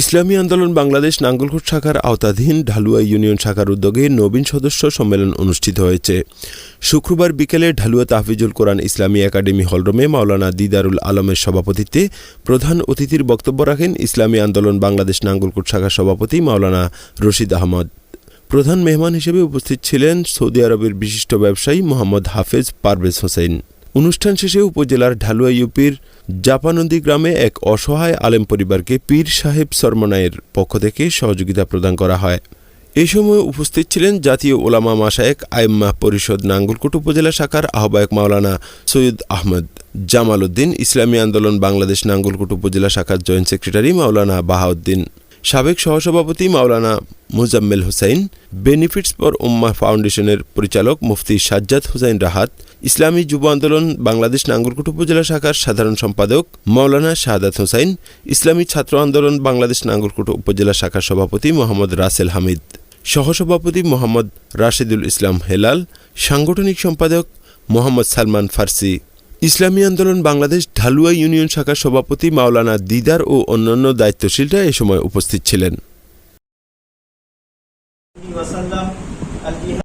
ইসলামী আন্দোলন বাংলাদেশ নাঙ্গলকোট শাখার আওতাধীন ঢালুয়া ইউনিয়ন শাখার উদ্যোগে নবীন সদস্য সম্মেলন অনুষ্ঠিত হয়েছে। শুক্রবার বিকেলে ঢালুয়া তাহফিজুল কোরআন ইসলামী একাডেমি হলরুমে মাওলানা দিদারুল আলমের সভাপতিত্বে প্রধান অতিথির বক্তব্য রাখেন ইসলামী আন্দোলন বাংলাদেশ নাঙ্গলকোট শাখার সভাপতি মাওলানা রশিদ আহমদ। প্রধান মেহমান হিসেবে উপস্থিত ছিলেন সৌদি আরবের বিশিষ্ট ব্যবসায়ী মোহাম্মদ হাফেজ পারভেজ হোসেন। অনুষ্ঠান শেষে উপজেলার ঢালুয়া ইউপির জাপানন্দী গ্রামে এক অসহায় আলেম পরিবারকে পীর সাহেব সরমনায়ের পক্ষ থেকে সহযোগিতা প্রদান করা হয়। এই সময় উপস্থিত ছিলেন জাতীয় ওলামা মাসায়েক আইম্মা পরিষদ নাঙ্গলকোট উপজেলা শাখার আহ্বায়ক মাওলানা সৈয়দ আহমদ জামাল উদ্দিন, ইসলামী আন্দোলন বাংলাদেশ নাঙ্গলকোট উপজেলা শাখার জয়েন্ট সেক্রেটারি মাওলানা বাহাউদ্দিন। সাবেক সহসভাপতি মাওলানা মুজাম্মেল হোসাইন বেনিফিটস ফর উম্মা ফাউন্ডেশনের পরিচালক মুফতি সাজ্জাদ হুসাইন রাহাত, ইসলামী যুব আন্দোলন বাংলাদেশ নাঙ্গলকোট উপজেলা শাখার সাধারণ সম্পাদক মাওলানা শাহাদাত হোসাইন ইসলামী ছাত্র আন্দোলন বাংলাদেশ নাঙ্গলকোট উপজেলা শাখার সভাপতি মোহাম্মদ রাসেল হামিদ, সহসভাপতি মোহাম্মদ রাশেদুল ইসলাম হেলাল, সাংগঠনিক সম্পাদক মোহাম্মদ সালমান ফার্সি। ইসলামী আন্দোলন বাংলাদেশ ঢালুয়া ইউনিয়ন শাখার সভাপতি মাওলানা দিদার ও অন্যান্য দায়িত্বশীলরা এ সময় উপস্থিত ছিলেন।